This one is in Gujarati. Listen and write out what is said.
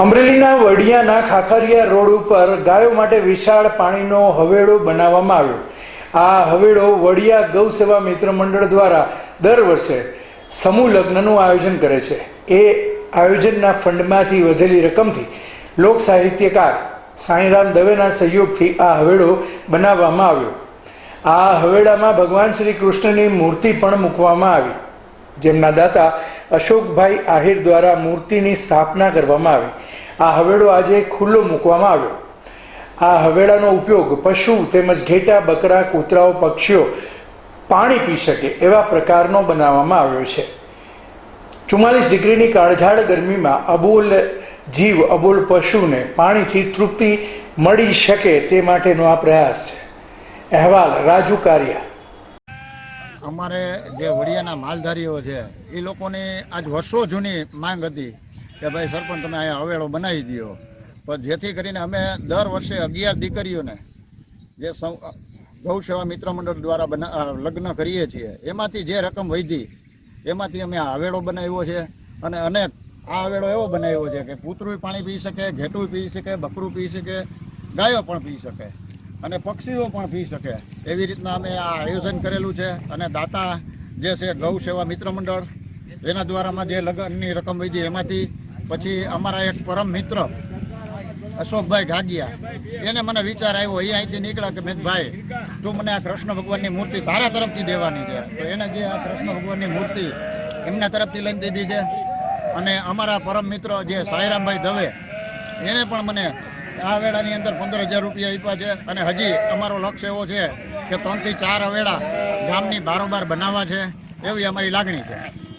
અમરેલીના વડિયાના ખાખરિયા રોડ ઉપર ગાયો માટે વિશાળ પાણીનો હવેડો બનાવવામાં આવ્યો. આ હવેડો વડિયા ગૌ સેવા મિત્ર મંડળ દ્વારા દર વર્ષે સમૂહ લગ્નનું આયોજન કરે છે. એ આયોજનના ફંડમાંથી વધેલી રકમથી લોક સાહિત્યકાર સાંઈરામ દવેના સહયોગથી આ હવેડો બનાવવામાં આવ્યો. આ હવેડામાં ભગવાન શ્રી કૃષ્ણની મૂર્તિ પણ મૂકવામાં આવી. જેમના દાતા અશોકભાઈ આહિર દ્વારા મૂર્તિની સ્થાપના કરવામાં આવી. આ હવેડો આજે ખુલ્લો મૂકવામાં આવ્યો. આ હવેડાનો ઉપયોગ પશુ તેમજ ઘેટા, બકરા, કૂતરાઓ, પક્ષીઓ પાણી પી શકે એવા પ્રકારનો બનાવવામાં આવ્યો છે. ચુમ્માલીસ ડિગ્રીની કાળઝાળ ગરમીમાં અબોલ જીવ, અબોલ પશુને પાણીથી તૃપ્તિ મળી શકે તે માટેનો આ પ્રયાસ છે. અહેવાલ રાજુ કારિયા. અમારે જે વડિયાના માલધારીઓ છે, એ લોકોની આજ વર્ષો જૂની માંગ હતી કે ભાઈ સરપંચ તમે અહીંયા હવેળો બનાવી દો પણ જેથી કરીને અમે દર વર્ષે અગિયાર દીકરીઓને જે સૌ, ગૌ સેવા મિત્ર મંડળ દ્વારા બના લગ્ન કરીએ છીએ, એમાંથી જે રકમ વધી, એમાંથી અમે આ હવેળો બનાવ્યો છે અને અનેક, આ હવેળો એવો બનાવ્યો છે કે કૂતરું પાણી પી શકે ઘેટું પી શકે, બકરું પી શકે, ગાયો પણ પી શકે. અને પક્ષીઓ પણ પી શકે. એવી રીતના અમે આ આયોજન કરેલું છે અને દાતા જે છે ગૌ સેવા મિત્ર મંડળ એના દ્વારામાં જે લગ્નની રકમ વધી એમાંથી પછી અમારા એક પરમ મિત્ર અશોકભાઈ ઘાગિયા, એને મને વિચાર આવ્યો એ અહીંથી નીકળ્યા કે મેં ભાઈ તું મને આ કૃષ્ણ ભગવાનની મૂર્તિ તારા તરફથી દેવાની છે. તો એને જે આ કૃષ્ણ ભગવાનની મૂર્તિ એમના તરફથી લઈને દીધી છે. અને અમારા પરમ મિત્ર જે સાંઈરામભાઈ દવે, એને પણ મને આ વેળાની અંદર પંદર હજાર રૂપિયા આપ્યા છે અને હજી અમારો લક્ષ્ય એવો છે કે ત્રણથી ચાર અવેડા ગામની બારોબાર બનાવવા છે એવી અમારી લાગણી છે.